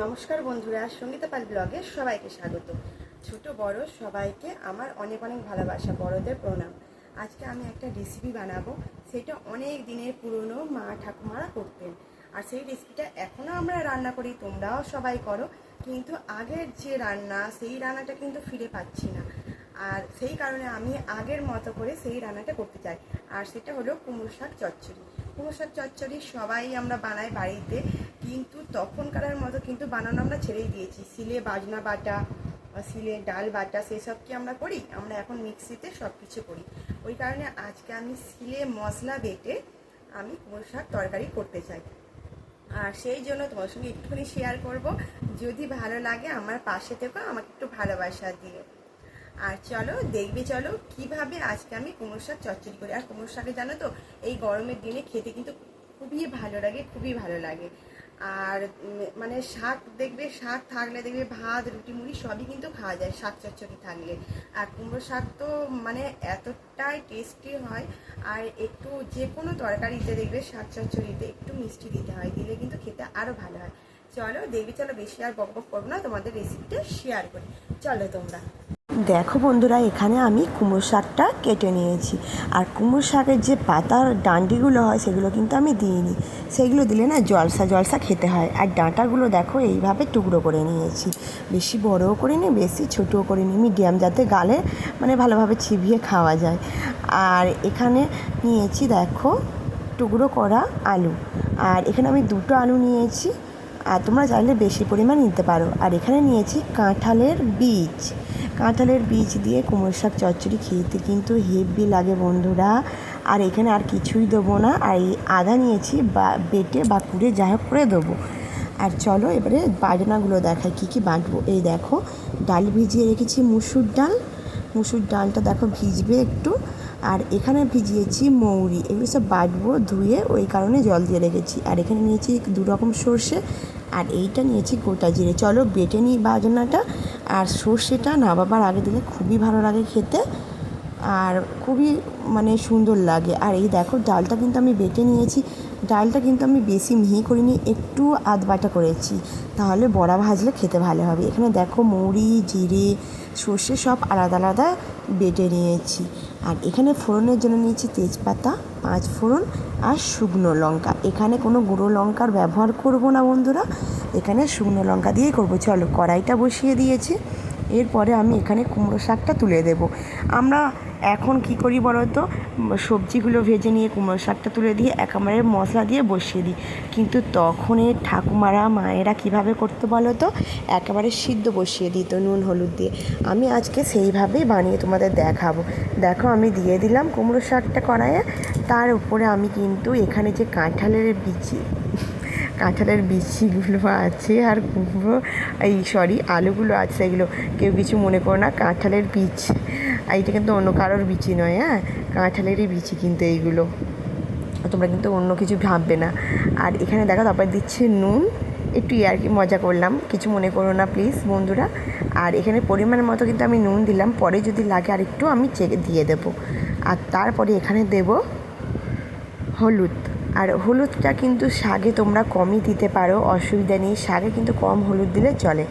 নমস্কার বন্ধুরা, সঙ্গীতা পাল ব্লগে সবাইকে স্বাগত। ছোট, বড়, সবাইকে আমার অনেক অনেক ভালোবাসা, বড়দের প্রণাম। আজকে আমি একটা রেসিপি বানাবো, সেটা অনেক দিনের পুরনো মা ঠাকুমারা করতেন। আর সেই রেসিপিটা এখনও আমরা রান্না করি, তোমরাও সবাই করো, কিন্তু আগের যে রান্না, সেই রান্নাটা কিন্তু ফিরে পাচ্ছি না। আর সেই কারণে আমি আগের মতো করে সেই রান্নাটা করতে চাই। আর সেটা হলো কুমড়ো শাক চচ্চড়ি। কুমড়ো চচ্চড়ি সবাই আমরা বানাই বাড়িতে, কিন্তু তখনকার মতো কিন্তু বানানো আমরা ছেড়েই দিয়েছি। সিলে বাজনা বাটা সিলে ডাল বাটা, সেসব কি আমরা করি? আমরা এখন মিক্সিতে সব কিছু করি। ওই কারণে আজকে আমি সিলে মশলা বেটে আমি কুমড়ো শাক তরকারি করতে চাই। আর সেই জন্য তোমার সঙ্গে একটুখানি শেয়ার করব। যদি ভালো লাগে আমার পাশে থেকো আমাকে একটু ভালোবাসা দিও। আর চলো দেখবে, চলো কীভাবে আজকে আমি কুমড়ো শাক চচ্চড়ি করি। আর কুমড়ো শাকে জানো তো, এই গরমের দিনে খেতে কিন্তু খুবই ভালো লাগে, খুবই ভালো লাগে। আর মানে শাক দেখবে, শাক থাকলে দেখবে ভাত, রুটি, মুড়ি সবই কিন্তু খাওয়া যায়, শাক চচ্চড়ি থাকলে। আর কুমড়ো শাক তো মানে এতটাই টেস্টি হয়, আর একটু যে কোনো তরকারিতে দেখবে শাক চচ্চড়িতে একটু মিষ্টি দিতে হয়, দিলে কিন্তু খেতে আরও ভালো হয়। চলো দেখবে, চলো বেশি আর বক বক করব না, তোমাদের রেসিপিটা শেয়ার করি। চলো তোমরা। দেখো বন্ধুরা, এখানে আমি কুমড়ো শাকটা কেটে নিয়েছি। আর কুমড়ো শাকের যে পাতার ডান্ডিগুলো হয়, সেগুলো কিন্তু আমি দিইনি। সেগুলো দিলে না জলসা জলসা খেতে হয়। আর ডাঁটাগুলো দেখো, এইভাবে টুকরো করে নিয়েছি। বেশি বড়ও করিনি বেশি ছোটও করিনি মিডিয়াম যাতে গালে মানে ভালোভাবে চিবিয়ে খাওয়া যায়। আর এখানে নিয়েছি, দেখো, টুকরো করা আলু। আর এখানে আমি দুটো আলু নিয়েছি। আর তোমরা চাইলে বেশি পরিমাণ নিতে পারো। আর এখানে নিয়েছি কাঁঠালের বীজ। কাঁঠালের বীজ দিয়ে কুমড়ো শাক চচ্চড়ি খেতে কিন্তু হেভি লাগে বন্ধুরা। আর এখানে আর কিছুই দেবো না। আর এই আদা নিয়েছি, বা বেটে বা কুড়ে যাই হোক করে দেবো। আর চলো এবারে বাজনাগুলো দেখাই, কী কী বাটবো। এই দেখো, ডাল ভিজিয়ে রেখেছি মুসুর ডাল। মুসুর ডালটা দেখো ভিজবে একটু। আর এখানে ভিজিয়েছি মৌরি। এগুলো সব বাটবো, ধুয়ে ওই কারণে জল দিয়ে রেখেছি। আর এখানে নিয়েছি দু রকম সর্ষে, আর এইটা নিয়েছি গোটা জিরে। চলো বেটে নিই বাজনাটা। আর সর্ষেটা না বাবার আগে দিলে খুবই ভালো লাগে খেতে। আর খুবই মানে সুন্দর লাগে। আর এই দেখো, ডালটা কিন্তু আমি বেটে নিয়েছি। ডালটা কিন্তু আমি বেশি মিহি করিনি, একটু আধ বাটা করেছি। তাহলে বড়া ভাজলে খেতে ভালো হবে। এখানে দেখো মৌরি, জিরে, সর্ষে সব আলাদা আলাদা বেটে নিয়েছি। আর এখানে ফোড়নের জন্য নিয়েছি তেজপাতা, পাঁচ ফোড়ন আর শুকনো লঙ্কা। এখানে কোনো গুঁড়ো লঙ্কার ব্যবহার করব না বন্ধুরা। এখানে শুকনো লঙ্কা দিয়েই করব। চলো, কড়াইটা বসিয়ে দিয়েছি। এরপরে আমি এখানে কুমড়ো শাকটা তুলে দেব। আমরা এখন কি করি বলো তো সবজিগুলো ভেজে নিয়ে কুমড়ো শাকটা তুলে দিয়ে একেবারে মশলা দিয়ে বসিয়ে দিই। কিন্তু তখনের ঠাকুমারা, মায়েরা কীভাবে করতে বলো তো একেবারে সিদ্ধ বসিয়ে দিত নুন, হলুদ দিয়ে। আমি আজকে সেইভাবেই বানিয়ে তোমাদের দেখাবো। দেখো আমি দিয়ে দিলাম কুমড়ো শাকটা কড়াইয়ে। তার উপরে আমি কিন্তু এখানে যে কাঁঠালের বিচি কাঁঠালের বিচিগুলো আছে আর কুমড়ো, এই সরি আলুগুলো আছে এগুলো। কেউ কিছু মনে করো না, কাঁঠালের বীজ। এইটা কিন্তু অন্য কারোর বিচি নয় হ্যাঁ? কাঁঠালেরই বিচি কিন্তু এইগুলো। তোমরা কিন্তু অন্য কিছু ভাববে না। আর এখানে দেখো, তারপর দিচ্ছে নুন। একটু আর কি মজা করলাম, কিছু মনে করো না প্লিজ বন্ধুরা। আর এখানে পরিমাণ মতো কিন্তু আমি নুন দিলাম, পরে যদি লাগে আর একটু আমি চেকে দিয়ে দেবো। আর তারপরে এখানে দেবো হলুদ। আর হলুদটা কিন্তু শাগে তোমরা কমই দিতে পারো, অসুবিধা নেই। শাগে কিন্তু কম হলুদ দিলে চলে।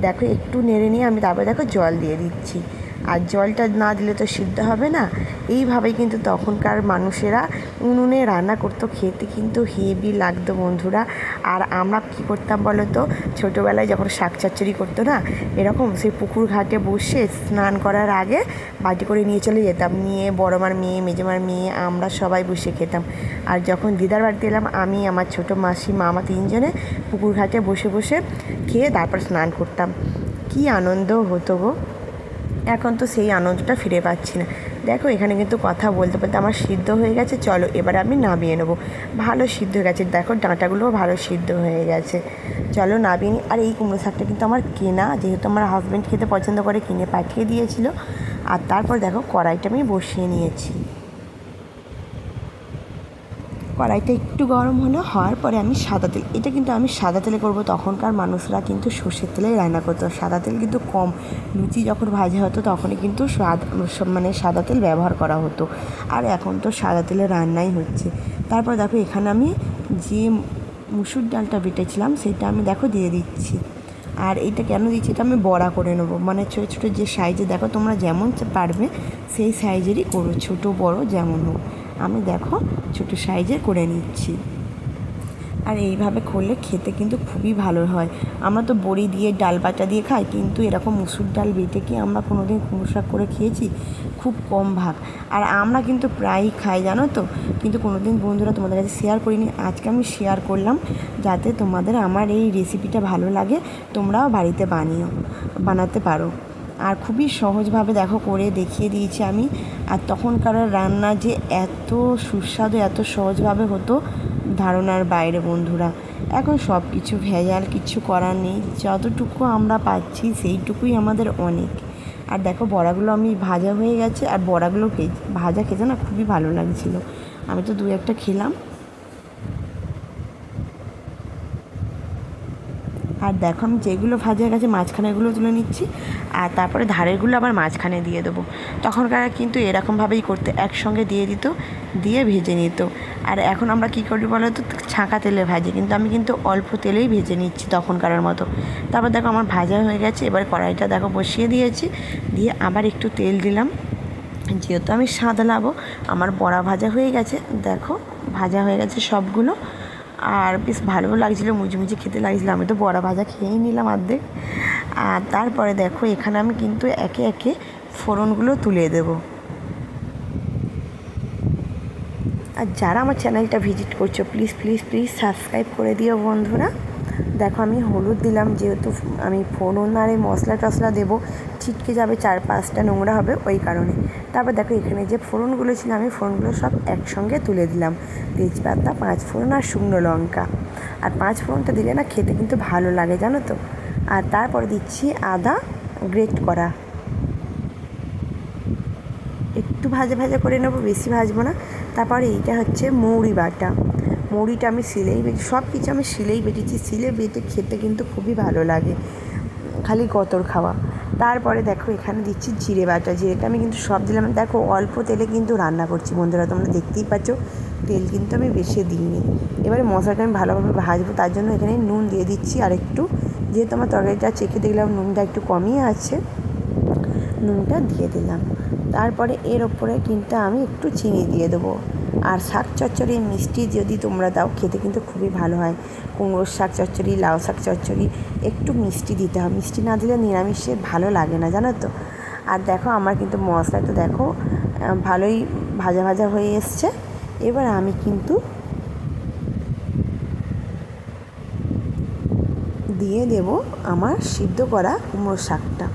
দেখো, একটু নেড়ে নিয়ে আমি তারপরে দেখো জল দিয়ে দিচ্ছি। আর জলটা না দিলে তো সিদ্ধ হবে না। এইভাবেই কিন্তু তখনকার মানুষেরা উনুনে রান্না করতো, খেতে কিন্তু হেভি লাগতো বন্ধুরা। আর আমরা কী করতাম বলো তো, ছোটোবেলায় যখন শাক চচ্চড়ি করতো না, এরকম সেই পুকুর ঘাটে বসে স্নান করার আগে বাটি করে নিয়ে চলে যেতাম। নিয়ে বড়মার মেয়ে, মেজমার মেয়ে, আমরা সবাই বসে খেতাম। আর যখন দিদার বাড়িতে এলাম, আমি, আমার ছোটো মাসি, মামা তিনজনে পুকুর ঘাটে বসে বসে খেয়ে তারপর স্নান করতাম। কি আনন্দ হতো গো। এখন তো সেই আনন্দটা ফিরে পাচ্ছি না। দেখো, এখানে কিন্তু কথা বলতে বলতে আমার সিদ্ধ হয়ে গেছে। চলো, এবার আমি নামিয়ে নেব। ভালো সিদ্ধ হয়ে গেছে। দেখো, ডাঁটাগুলোও ভালো সিদ্ধ হয়ে গেছে। চলো, নামিয়ে নিই আর এই কুমড়ো শাকটা কিন্তু আমার কেনা। যেহেতু আমার হাজব্যান্ড খেতে পছন্দ করে, কিনে পাঠিয়ে দিয়েছিল। আর তারপর দেখো, কড়াইটা আমি বসিয়ে নিয়েছি। কড়াইটা একটু গরম হলো, হওয়ার পরে আমি সাদা তেল, এটা কিন্তু আমি সাদা তেলে করব, তখনকার মানুষরা কিন্তু সর্ষের তেলেই রান্না করতো। সাদা তেল কিন্তু কম, লুচি যখন ভাজা হতো তখনই কিন্তু মানে সাদা তেল ব্যবহার করা হতো। আর এখন তো সাদা তেলে রান্নাই হচ্ছে। তারপর দেখো এখানে আমি যে মুসুর ডালটা বেটেছিলাম, সেটা আমি দেখো দিয়ে দিচ্ছি। আর এইটা কেন দিচ্ছি এটা আমি বড়া করে নেব। মানে ছোটো ছোটো যে সাইজে, দেখো তোমরা যেমন পারবে সেই সাইজেরই করো, ছোটো বড় যেমন হোক। আমি দেখো ছোটো সাইজে করে নিচ্ছি। আর এইভাবে করলে খেতে কিন্তু খুবই ভালো হয়। আমরা তো বড়ি দিয়ে, ডাল বাটা দিয়ে খাই, কিন্তু এরকম মুসুর ডাল বেটে কি আমরা কোনো দিন কুমড়ো শাক করে খেয়েছি? খুব কম ভাগ। আর আমরা কিন্তু প্রায়ই খাই, জানো তো? কিন্তু কোনো দিন বন্ধুরা তোমাদের কাছে শেয়ার করিনি। আজকে আমি শেয়ার করলাম যাতে তোমাদের আমার এই রেসিপিটা ভালো লাগে। তোমরাও বাড়িতে বানিও, বানাতে পারো। আর খুবই সহজভাবে দেখো করে দেখিয়ে দিয়েছি আমি। আর তখনকার রান্না যে এত সুস্বাদু, এত সহজভাবে হতো ধারণার বাইরে বন্ধুরা। এখন সব কিছু ভেজাল, কিছু করার নেই। যতটুকু আমরা পাচ্ছি সেইটুকুই আমাদের অনেক। আর দেখো বড়াগুলো আমি ভাজা হয়ে গেছে, আর বড়াগুলো ভেজ- খেতে না খুবই ভালো লাগছিল। আমি তো দু একটা খেলাম। আর দেখো আমি যেগুলো ভাজা গেছে মাঝখানেগুলো তুলে নিচ্ছি, আর তারপরে ধারেরগুলো আবার মাঝখানে দিয়ে দেবো। তখনকার কিন্তু এরকমভাবেই করতে, একসঙ্গে দিয়ে দিত, দিয়ে ভেজে নিত। আর এখন আমরা কী করি বলো তো? ছাঁকা তেলে ভাজি, কিন্তু আমি কিন্তু অল্প তেলেই ভেজে নিচ্ছি তখনকার মতো। তারপর দেখো আমার ভাজা হয়ে গেছে, এবার কড়াইটা দেখো বসিয়ে দিয়েছি, দিয়ে আবার একটু তেল দিলাম। যেহেতু আমি সাদলাবো আমার বড়া ভাজা হয়ে গেছে, দেখো ভাজা হয়ে গেছে সবগুলো। আর বেশ ভালো লাগছিল, মুচমুচে খেতে লাগছিল। আমি তো বড়া ভাজা খেয়েই নিলাম আর্ধেক। আর তারপরে দেখো, এখানে আমি কিন্তু একে একে ফোরনগুলো তুলে দেব। আর যারা আমার চ্যানেলটা ভিজিট করছ, প্লিজ প্লিজ প্লিজ সাবস্ক্রাইব করে দিও বন্ধুরা। দেখো, আমি হলুদ দিলাম, যেহেতু আমি ফোড়ন আর এই মশলা টশলা দেবো, ছিটকে যাবে চার পাঁচটা নোংরা হবে ওই কারণে। তারপর দেখো, এখানে যে ফোড়নগুলো ছিল, আমি ফোড়নগুলো সব একসঙ্গে তুলে দিলাম। তেজপাতা, পাঁচ ফোড়ন আর শুকনো লঙ্কা। আর পাঁচ ফোড়নটা দিলে না খেতে কিন্তু ভালো লাগে, জানো তো? আর তারপরে দিচ্ছি আদা গ্রেট করা। একটু ভাজা ভাজা করে নেব, বেশি ভাজবো না। তারপরে এইটা হচ্ছে মৌরি বাটা। মৌরিটা আমি সিলেই বেটি, সব কিছু আমি সিলেই বেটেছি। সিলে বেটে খেতে কিন্তু খুবই ভালো লাগে, খালি গতর খাওয়া। তারপরে দেখো এখানে দিচ্ছি জিরে বাটা, জিরেটা আমি কিন্তু সব দিলাম। দেখো অল্প তেলে কিন্তু রান্না করছি বন্ধুরা, তোমরা দেখতেই পাচ্ছ, তেল কিন্তু আমি বেশি দিইনি। এবারে মশলাটা আমি ভালোভাবে ভাজবো, তার জন্য এখানে নুন দিয়ে দিচ্ছি আর একটু যেহেতু আমার তরকারিটা চেখে দেখলাম নুনটা একটু কমই আছে, নুনটা দিয়ে দিলাম। তারপরে এর ওপরে কিন্তু আমি একটু চিনি দিয়ে দেবো। আর শাক চচ্চড়ি মিষ্টি যদি তোমরা দাও, খেতে কিন্তু খুবই ভালো হয়। কুমড়োর শাক চচ্চড়ি, লাউ শাক চচ্চড়ি, একটু মিষ্টি দিতে হয়। মিষ্টি না দিলে নিরামিষে ভালো লাগে না, জানো তো? আর দেখো, আমার কিন্তু মশলাটা দেখো ভালোই ভাজা ভাজা হয়ে এসছে। এবার আমি কিন্তু দিয়ে দেব আমার সিদ্ধ করা কুমড়ো শাকটা।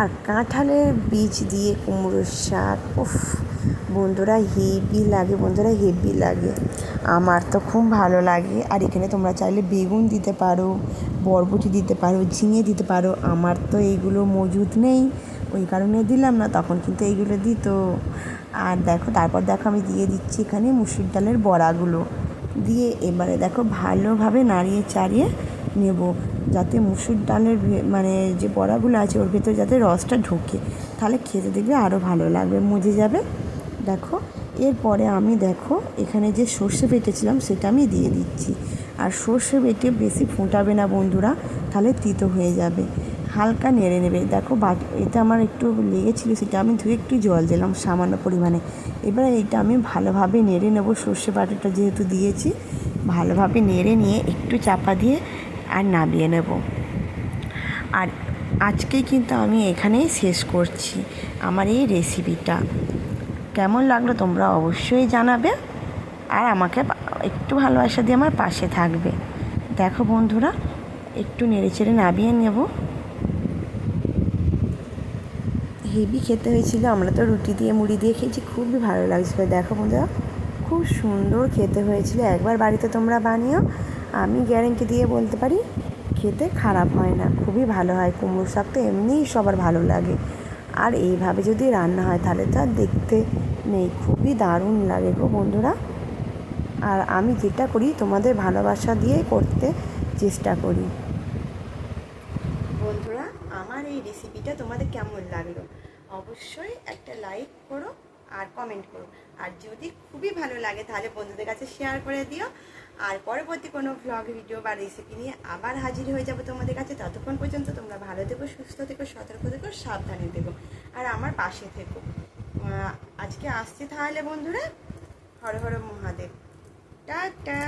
আর কাঁঠালের বীজ দিয়ে কুমড়োর শাক, উফ! বন্ধুরা হেভি লাগে, বন্ধুরা হেভি লাগে। আমার তো খুব ভালো লাগে। আর এখানে তোমরা চাইলে বেগুন দিতে পারো, বরবটি দিতে পারো, ঝিঙে দিতে পারো। আমার তো এইগুলো মজুদ নেই, ওই কারণে দিলাম না, তখন কিন্তু এইগুলো দিত। আর দেখো, তারপর দেখো আমি দিয়ে দিচ্ছি এখানে মুসুর ডালের বড়াগুলো। দিয়ে এবারে দেখো ভালোভাবে নাড়িয়ে চাড়িয়ে নেব, যাতে মুসুর ডালের মানে যে বড়াগুলো আছে, ওর ভেতরে যাতে রসটা ঢোকে। তাহলে খেতে দেখবে আরও ভালো লাগবে, মজে যাবে। দেখো, এরপরে আমি দেখো, এখানে যে সর্ষে বেটেছিলাম সেটা আমি দিয়ে দিচ্ছি। আর সর্ষে বেটে বেশি ফোটাবে না বন্ধুরা, তাহলে তিতো হয়ে যাবে। হালকা নেড়ে নেবে। দেখো, বাট এটা আমার একটু লেগেছিলো, সেটা আমি ধুয়ে একটু জল দিলাম সামান্য পরিমাণে। এবার এইটা আমি ভালোভাবে নেড়ে নেব সর্ষে বাটাটা যেহেতু দিয়েছি, ভালোভাবে নেড়ে নিয়ে একটু চাপা দিয়ে আর নামিয়ে নেব। আর আজকেই কিন্তু আমি এখানেই শেষ করছি আমার এই রেসিপিটা কেমন লাগল তোমরা অবশ্যই জানাবে। আর আমাকে একটু ভালোবাসা দিয়ে আমার পাশে থাকবে। দেখো বন্ধুরা, একটু নেড়ে চেড়ে নামিয়ে নেব। হেভি খেতে হয়েছিল, আমরা তো রুটি দিয়ে, মুড়ি দিয়ে খেয়েছি, খুবই ভালো লাগছিল। দেখো বন্ধুরা, খুব সুন্দর খেতে হয়েছিল। একবার বাড়িতে তোমরা বানিও, আমি গ্যারেন্টি দিয়ে বলতে পারি, খেতে খারাপ হয় না, খুবই ভালো হয়। কুমড়ো শাক তো এমনিই সবার ভালো লাগে। আর এইভাবে যদি রান্না হয়, তাহলে তো আর দেখতে নেই। খুবই দারুণ লাগে গো বন্ধুরা। আর আমি যেটা করি, তোমাদের ভালোবাসা দিয়ে করতে চেষ্টা করি। বন্ধুরা, আমার এই রেসিপিটা তোমাদের কেমন লাগল? অবশ্যই একটা লাইক করো। আর কমেন্ট করো আর যদি খুবই ভালো লাগে, তাহলে বন্ধুদের কাছে শেয়ার করে দিও। আর পরবর্তী কোনো ভ্লগ ভিডিও বা রেসিপি নিয়ে আবার হাজির হয়ে যাব তোমাদের কাছে। ততক্ষণ পর্যন্ত তোমরা ভালো থেকো, সুস্থ থেকো, সতর্ক থেকো, সাবধানে থেকো। আর আমার পাশে থেকো। আজকে আসছি তাহলে বন্ধুরা, হর হর মহাদেব। টাটা!